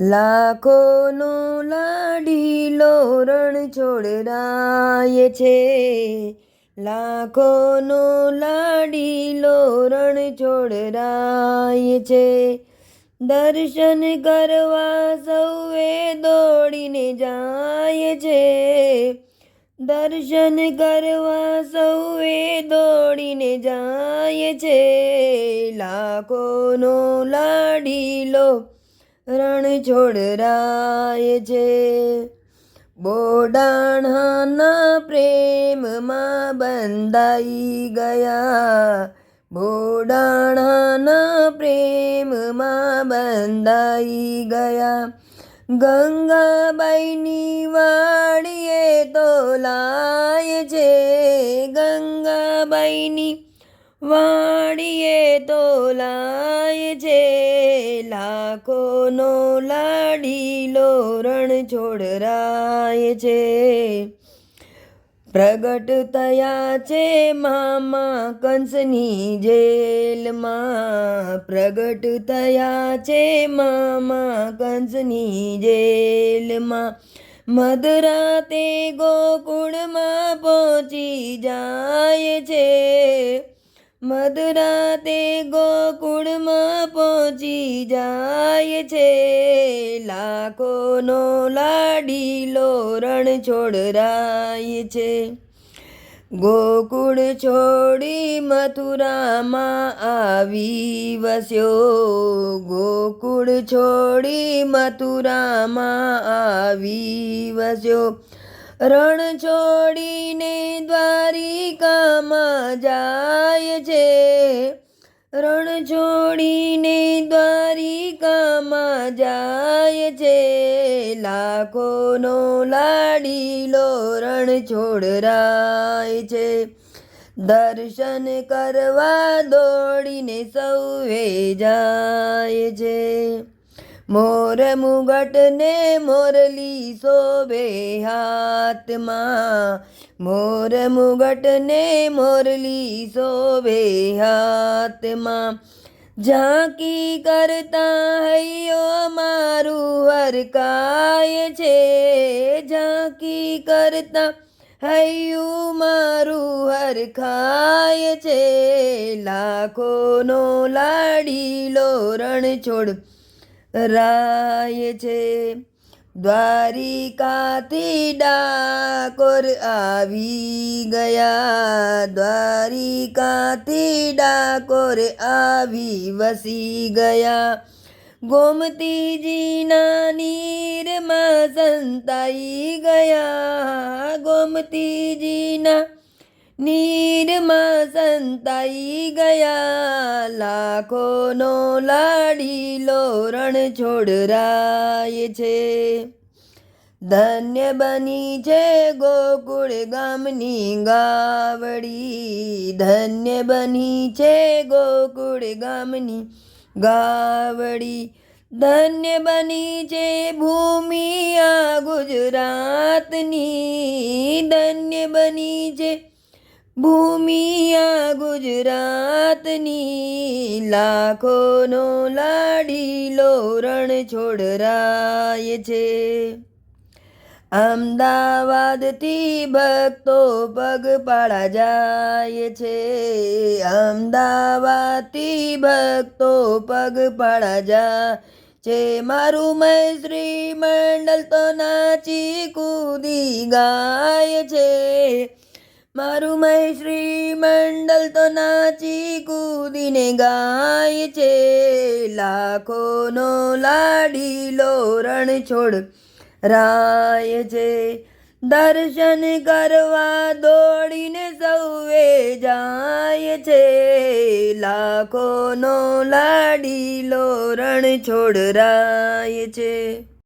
લાખોનો લાડીલો રણ છોડરાય છે. લાખોનો લાડીલો રણ છોડરાય છે. દર્શન કરવા સૌએ દોડીને જાય છે. દર્શન કરવા સૌએ દોડીને જાય છે. લાખોનો લાડીલો રણ છોડરાય છે બોડાણાના પ્રેમમાં બંધાઈ ગયા. બોડાણાના પ્રેમમાં બંધાઈ ગયા. ગંગાબાઈની વાડીએ તો લાય છે ગંગાબાઈની વાડીએ તો લાય છે લાખોનો લાડીલો રણ છોડરાય છે. પ્રગટ થયા છે મામા કંસની જેલમાં. પ્રગટ થયા છે મામા કંસની જેલમાં. મધરાતે ગોકુળમાં પહોંચી જાય છે. મધરાતે ગોકુળમાં પહોંચી જાય છે. લાખોનો લાડીલો રણ છોડરાય છે. ગોકુળ છોડી મથુરામાં આવી વસ્યો. ગોકુળ છોડી મથુરામાં આવી વસ્યો. રણ છોડીને દ્વારિકામાં જાય છે. રણ છોડીને દ્વારિકામાં જાય છે. લાખોનો લાડીલો રણ છોડરાય છે. દર્શન કરવા દોડીને સૌએ જાય છે. મોર મુગટને મોરલી શોભે હાથમાં. મોર મુગટને મોરલી શોભે હાથમાં. ઝાંકી કરતા હૈયો મારું હરકાય છે. ઝાંકી કરતા હૈયું મારું હરખાય છે. લાખોનો લાડીલો રણ છોડ રાય છે. દ્વારિકાથી ડાકોર આવી ગયા. દ્વારિકાથી ડાકોર આવી વસી ગયા. ગોમતીજીના નીરમાં સંતાઈ ગયા. ગોમતીજીના નીરમાં સંતાઈ ગયા લાખોનો લાડીલો રણ છોડરાય છે ધન્ય બની છે ગોકુળ ગામની ગાવડી ધન્ય બની છે ગોકુળ ગામની ગાવડી ધન્ય બની છે ભૂમિ આ ગુજરાતની ધન્ય બની છે ભૂમિ આ ગુજરાતની લાખોનો લાડીલો રણ છોડરાય છે. અમદાવાદથી ભક્તો પગપાળા જાય છે. અમદાવાદથી ભક્તો પગપાળા જાય છે. મારું મૈત્રી મંડળ તો નાચી કૂદી ગાય છે. મારું મૈત્રી મંડળ તો નાચી કૂદીને ગાય છે. લાખોનો લાડીલો રણ છોડ રાય છે. દર્શન કરવા દોડીને સૌએ જાય છે. લાખોનો લાડીલો રણ છોડ રાય છે.